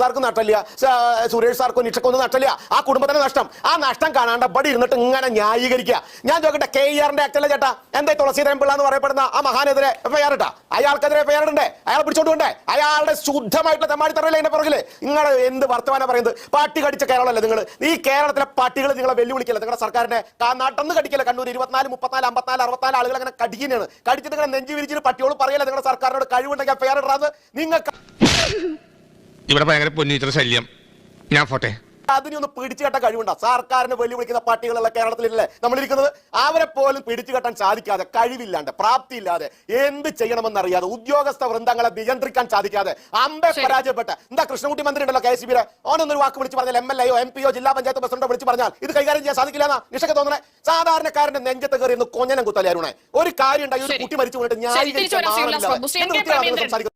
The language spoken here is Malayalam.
സാർക്ക് നട്ടല്ല സുരേഷ് സാർക്കും നിഷക്കൊന്നും നട്ടല്ല ആ കുടുംബത്തിന് നഷ്ടം. ആ നഷ്ടം കാണാണ്ട് ബടി ഇരുന്നിട്ട് ഇങ്ങനെ ന്യായീകരിക്കുക ഞാൻ ചോദിക്കട്ടെ കെ ഇ ആറിന്റെ ആക്ടല്ലേ ചേട്ടാ? എന്താ തുളസീധരൻ പിള്ള എന്ന് പറയപ്പെടുന്ന ആ മഹാനെതിരെ എഫ്ഐആർ ഇട്ടാ? അയാൾക്കെതിരെ എഫ്ഐആർ ഇടണ്ടേ? അയാൾ പിടിച്ചോണ്ടേ അയാളുടെ ശുദ്ധമായിട്ടുള്ള തെമ്മാടിത്തറയില്ല അതിന്റെ പുറകിൽ? നിങ്ങൾ എന്ത് വർത്തമാനം പറയുന്നത്? പാട്ടി കടിച്ച കേരളമല്ലേ നിങ്ങൾ ഈ കേരളത്തിലെ പാട്ടികൾ നിങ്ങളെ വെല്ലുവിളിക്കല്ല? നിങ്ങളുടെ സർക്കാരിന്റെ കാ- നടന്ന് കടിക്കില്ല? കണ്ണൂർ ഇരുപത്തിനാല് മുപ്പത്തിനാല് അമ്പത്തിനാല് അറുപത്തിനാല് ആളുകൾ അങ്ങനെ കടിക്കുന്നതാണ്. കടിച്ചിട്ട് നിങ്ങളുടെ നെഞ്ചു വിരിച്ചിട്ട് പട്ടിയോട് പറയില്ല നിങ്ങളുടെ സർക്കാരിനോട് കഴിവുണ്ടെങ്കിൽ എഫ്ഐആർ ഇടാന്ന് നിങ്ങൾക്ക് ഇവിടെ ഭയങ്കര പൊന്നീറ്റർ ശല്യം. ഞാൻ പോട്ടെ. അതിനെ ഒന്ന് പിടിച്ചു കെട്ടാൻ കഴിവുണ്ടോ? സർക്കാരിനെ വെല്ലുവിളിക്കുന്ന പട്ടികളുള്ള കേരളത്തിലല്ലേ നമ്മളിരിക്കുന്നത് അവരെ പോലും പിടിച്ചു കെട്ടാൻ സാധിക്കാതെ കഴിവില്ലാണ്ട് പ്രാപ്തിയില്ലാതെ എന്ത് ചെയ്യണമെന്നറിയാതെ ഉദ്യോഗസ്ഥ വൃന്ദങ്ങളെ നിയന്ത്രിക്കാൻ സാധിക്കാതെ അമ്പെ പരാജയപ്പെട്ട എന്താ കൃഷ്ണകുട്ടി മന്ത്രി ഉണ്ടല്ലോ കെ എസ് ബിയുടെ? ഓനൊന്നൊരു വാക്ക് വിളിച്ച് പറഞ്ഞാൽ എം എൽ എയോ എം പിയോ ജില്ലാ പഞ്ചായത്ത് പ്രസിഡന്റോ വിളിച്ച് പറഞ്ഞാൽ ഇത് കൈകാര്യം ചെയ്യാൻ സാധിക്കില്ല എന്നാ നിഷക്ക് തോന്നണേ? സാധാരണക്കാരന്റെ നെഞ്ചത്ത് കയറി ഒന്ന് കൊഞ്ഞനം കുത്തലേ അരുണേ? ഒരു കാര്യം ഉണ്ടായി ഒരു കുട്ടി മരിച്ചു പോയിട്ട് ഞാൻ. സംസാരിക്കുന്നത്